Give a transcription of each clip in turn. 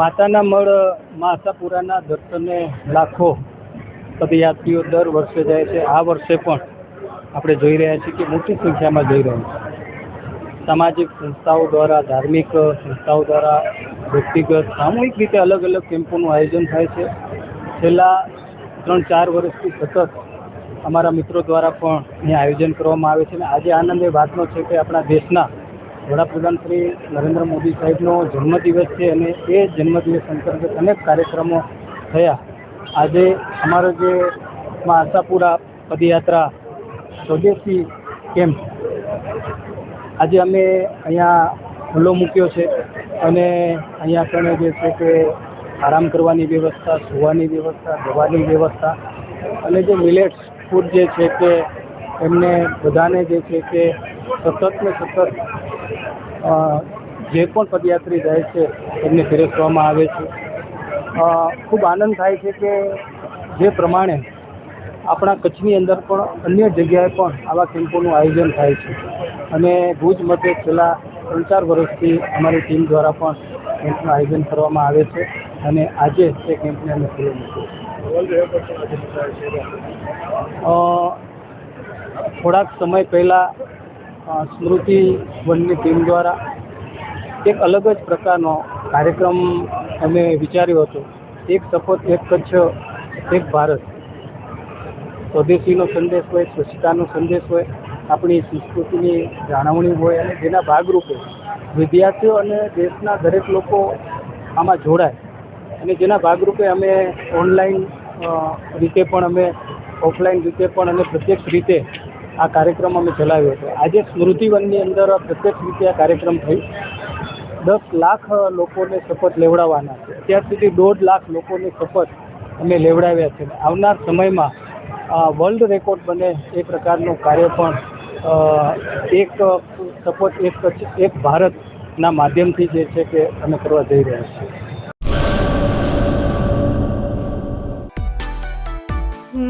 માતાના મળ માતાપુરાના દર્શને લાખો પદયાત્રીઓ દર વર્ષે જાય છે. આ વર્ષે પણ આપણે જોઈ રહ્યા છીએ કે મોટી સંખ્યામાં જઈ રહ્યું છે. સામાજિક સંસ્થાઓ દ્વારા, ધાર્મિક સંસ્થાઓ દ્વારા, વ્યક્તિગત, સામૂહિક રીતે અલગ અલગ કેમ્પોનું આયોજન થાય છે. છેલ્લા ત્રણ ચાર વર્ષથી સતત અમારા મિત્રો દ્વારા પણ અહીંયા આયોજન કરવામાં આવે છે અને આજે આનંદ એ વાતનો છે કે આપણા દેશના વડાપ્રધાન શ્રી નરેન્દ્ર મોદી સાહેબનો જન્મદિવસ છે અને એ જન્મદિવસ અંતર્ગત અનેક કાર્યક્રમો થયા. આજે અમારો જે આશાપુરા પદયાત્રા સ્વદેશી કેમ્પ આજે અમે અહીંયા ખુલ્લો મૂક્યો છે અને અહીંયા કણે જે છે કે આરામ કરવાની વ્યવસ્થા, સુવાની વ્યવસ્થા, દવાની વ્યવસ્થા અને જે મિલેટ્સ ફૂડ જે છે કે એમને બધાને જે છે કે સતત ને સતત જે પણ પદયાત્રી જાય છે, એમને ફેરવવામાં આવે છે. ખૂબ આનંદ થાય છે કે જે પ્રમાણે આપણા કચ્છની અંદર પણ અન્ય જગ્યાએ પણ આવા કેમ્પોનું આયોજન થાય છે. અને ભુજ મધ્ય છેલ્લા ત્રણ ચાર વર્ષથી અમારી ટીમ દ્વારા પણ કેમ્પનું આયોજન કરવામાં આવે છે અને આજે તે કેમ્પને અમે ખુલ્લો મૂક્યો થોડાક સમય પહેલાં સ્મૃતિ વનની ટીમ દ્વારા એક અલગ જ પ્રકારનો કાર્યક્રમ અમે વિચાર્યો હતો. એક શપથ એક કચ્છ એક ભારત. સ્વદેશીનો સંદેશ હોય, સ્વચ્છતાનો સંદેશ હોય, આપણી સંસ્કૃતિની જાળવણી હોય અને જેના ભાગરૂપે વિદ્યાર્થીઓ અને દેશના દરેક લોકો આમાં જોડાય. અને જેના ભાગરૂપે અમે ઓનલાઈન રીતે પણ અમે ઓફલાઈન રીતે પણ અને પ્રત્યક્ષ રીતે આ કાર્યક્રમ અમે ચલાવ્યો હતો. આજે સ્મૃતિવનની અંદર પ્રત્યક્ષ રીતે આ કાર્યક્રમ થઈ. દસ લાખ લોકોને શપથ લેવડાવવાના છે. અત્યાર સુધી દોઢ લાખ લોકોને શપથ અમે લેવડાવ્યા છે. આવનાર સમયમાં વર્લ્ડ રેકોર્ડ બને એ પ્રકારનું કાર્ય પણ એક શપથ, એક એક ભારતના માધ્યમથી જે છે કે અમે કરવા જઈ રહ્યા છીએ.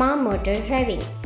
માં motor driving